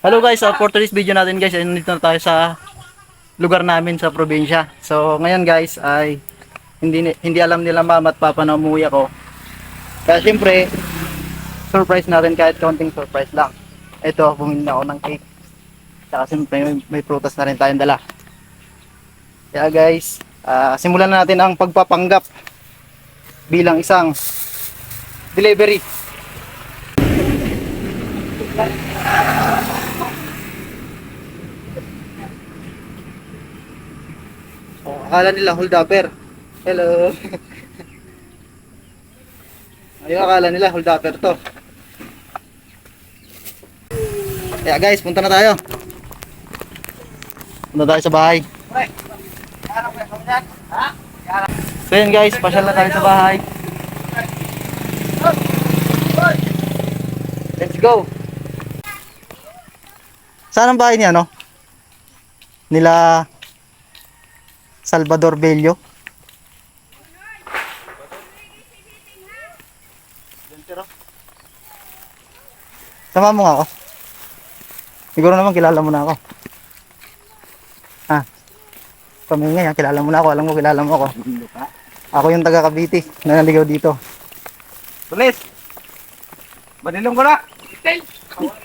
Hello guys, uh, for today's video natin guys, ay nandito na tayo sa lugar namin sa probinsya. So ngayon guys ay hindi hindi alam nila mama at papa na umuwi ako. Kaya syempre, surprise natin kahit kaunting surprise lang. Ito, bumili na ako ng cake. Saka syempre may, may prutas na rin tayong dala. Kaya guys, ah, simulan na natin ang pagpapanggap bilang isang delivery. Akala nila hold upper. Hello. Ayun, akala nila hold upper to. Kaya guys, punta na tayo. Punta tayo sa bahay. So yun guys, pasyal na tayo sa bahay. Let's go. Saan ang bahay niya, no? Nila Salvador Bello. Sama mo nga ako. Siguro naman kilala mo na ako. Ha? Kami nga yan, kilala mo na ako. Alam mo, kilala mo ako. Ako yung taga Cavite na naligaw dito. Tulis! Banilong ko na! Tel!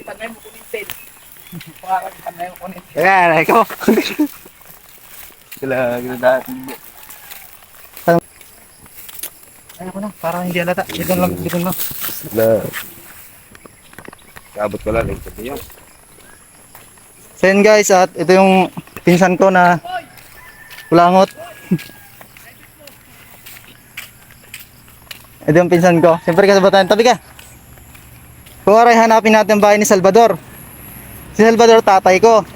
Itanay mo kunin tel. Itanay mo kunin. Ayan, ikaw. Sila, ginadaan. Ay, ako na, parang hindi alata. Dito lang, dito lang. Na. Kabot ko lang, ito yun. So yun guys, at ito yung pinsan ko na kulangot. ito yung pinsan ko. Siyempre kasabatan, tabi ka. Kung aray hanapin natin ang bahay ni Salvador. Si Salvador tatay ko.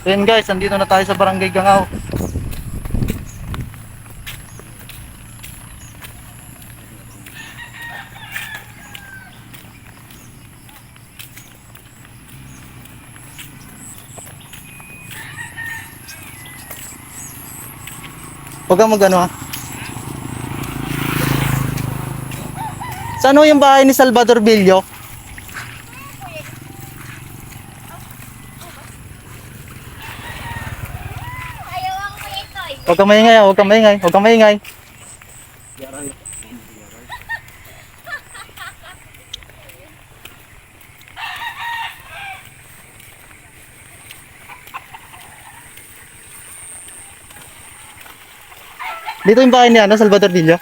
Yun guys, andito na tayo sa Barangay Gangaw. Huwag kang magano ha. Saan yung bahay ni Salvador Villo? Ayaw ang ito eh. Huwag kang maingay, ha. huwag kang maingay, huwag kang maingay. Dito yung bahay niya, no, Salvador Villo.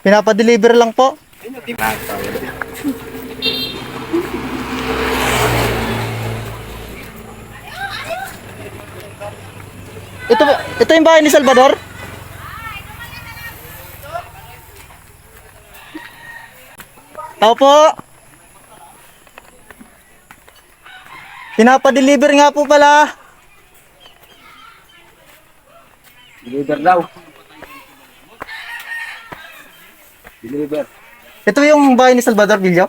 Pinapa-deliver lang po. Ito, ito yung bahay ni Salvador? Tao po. Pinapa-deliver nga po pala. Deliver daw. Deliver. Ito yung bahay ni Salvador Villo.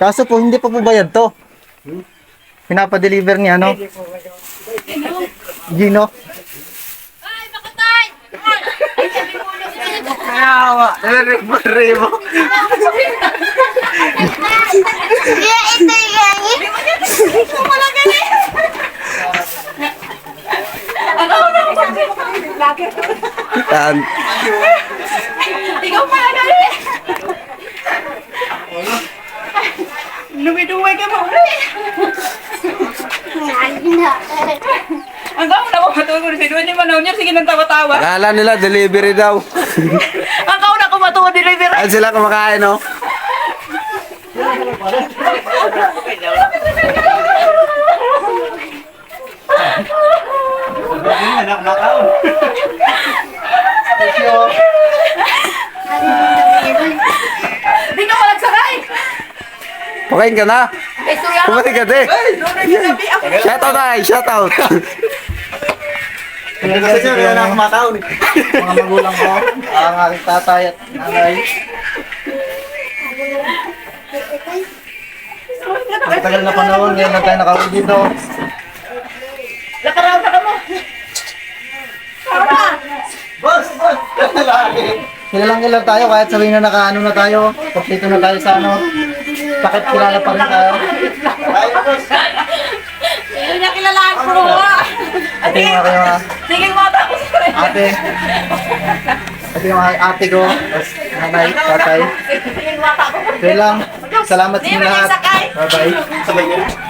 Kaso po, hindi pa po bayad to. Pinapa-deliver niya, ano? Gino. Ay, bakatay! Ay, sabi mo na. Kayawa! Deliver mo. Kaya ito yung Ito pala ganun. Yan. Ikaw pala ganun. Lumiduway ka mo ulit. Ang gawin na ko matulog si Duwin, di man niya, sige nang tawa-tawa. Akala nila delivery daw. Ang gawin ako matulog deliver. Saan sila kumakain, no? Di ka malagsakay. Pakain ka na. Yan. Kumati ka, na ako. Shout out, ay. Shout out. Ayan guys, ito yung kumataon eh. mga magulang ko, ang aking tatay at nanay. Matagal na panahon, ngayon lang tayo nakauwi dito. Lakaraw na ka mo. Boss! Boss! Lagi! Kilalang ilan tayo kahit sabihin na nakaano na tayo, kompleto na tayo sa ano. Bakit kilala pa rin tayo? Hindi niya kilalaan ko nga. Ate yung aking mga Sige, mata ko sa rin. ate. Ate yung ate ko, tapos nanay, tatay. Sige, mata ko. So yun lang, salamat sa inyo lahat. Bye-bye. Sabay niyo.